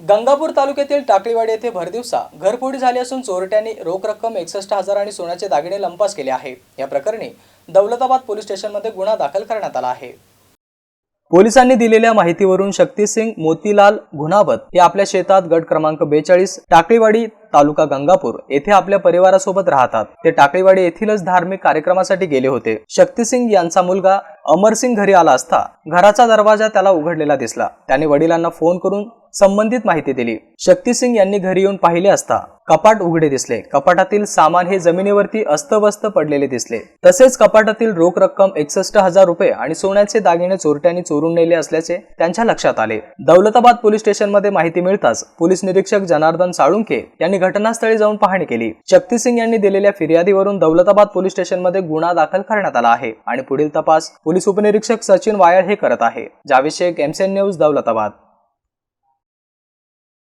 गंगापूर तालुक्यातील टाकळीवाडी येथे भरदिवसा घरफोडी झाली असून चोरट्यांनी रोख रक्कम एकसष्ट हजार आणि सोन्याचे दागिने लंपास केले आहे. या प्रकरणी दौलताबाद पोलीस स्टेशनमध्ये गुन्हा दाखल करण्यात आला आहे. पोलिसांनी दिलेल्या माहितीवरून शक्तीसिंग मोतीलाल घुनावत हे आपल्या शेतात गट क्रमांक बेचाळीस टाकळीवाडी तालुका गंगापूर येथे आपल्या परिवारासोबत राहतात. ते टाकळीवाडी येथीलच धार्मिक कार्यक्रमासाठी गेले होते. शक्तीसिंग यांचा मुलगा अमरसिंग घरी आला असता घराचा दरवाजा त्याला उघडलेला दिसला. त्याने वडिलांना फोन करून संबंधित माहिती दिली. शक्तीसिंग यांनी घरी येऊन पाहिले असता कपाट उघडे दिसले. कपाटातील सामान हे जमिनीवरती अस्तव्यस्त पडलेले दिसले. तसेच कपाटातील रोख रक्कम एकसष्ट हजार रुपये आणि सोन्याचे दागिने चोरट्यांनी चोरून नेले असल्याचे त्यांच्या लक्षात आले. दौलताबाद पोलीस स्टेशनमध्ये माहिती मिळताच पोलीस निरीक्षक जनार्दन साळुंके यांनी घटनास्थळी जाऊन पाहणी केली. शक्तीसिंग यांनी दिलेल्या फिर्यादीवरून दौलताबाद पोलीस स्टेशनमध्ये गुन्हा दाखल करण्यात आला आहे आणि पुढील तपास पोलीस उपनिरीक्षक सचिन वायर हे करत आहे. Javed Shaikh MCN news Daulatabad.